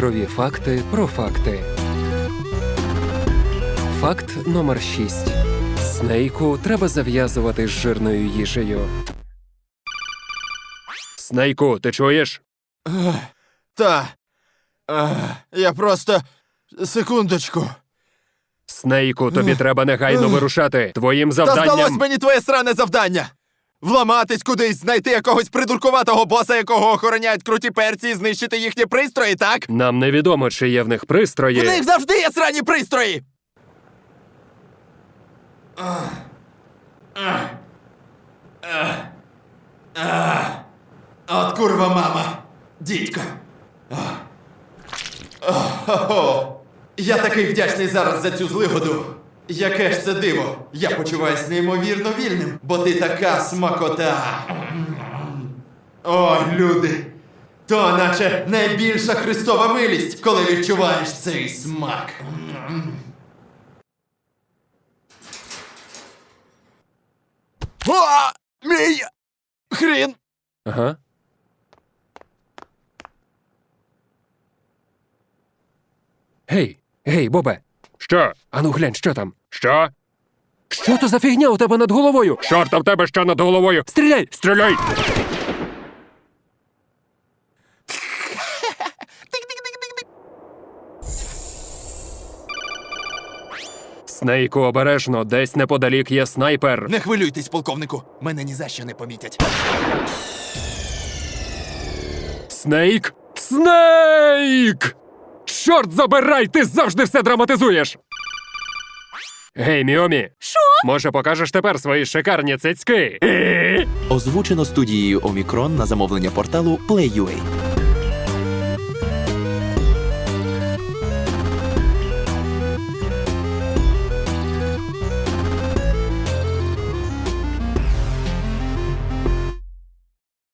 Ігрові факти про факти. Факт номер 6. Снейку треба зав'язувати з жирною їжею. Снейку, ти чуєш? Та. Ех, Я просто. Секундочку. Снейку, тобі треба негайно вирушати. Твоїм Та здалось завданням. мені твоє сране завдання. Вламатись кудись, знайти якогось придуркуватого боса, якого охороняють круті перці, і знищити їхні пристрої, так? Нам невідомо, чи є в них пристрої. В них завжди є срані пристрої. От курва мама, дідько. Я такий вдячний зараз за цю злигоду. Яке ж це диво! Я почуваюсь неймовірно вільним, бо ти така смакота. Ой, люди. То наче найбільша христова милість, коли відчуваєш цей смак. О, мій хрін! Ага. Гей, гей, Бобе. Що? Ану глянь, що там? Що? Що то за фігня у тебе над головою? Чорта в тебе що над головою? Стріляй! Стріляй! Снейку обережно, десь неподалік є снайпер. Не хвилюйтесь, полковнику. Мене ні за що не помітять. Снейк? Снейк! Чорт забирай, ти завжди все драматизуєш. Гей, Міомі. Що? Може, покажеш тепер свої шикарні цицьки? Озвучено студією Омікрон на замовлення порталу Play.ua.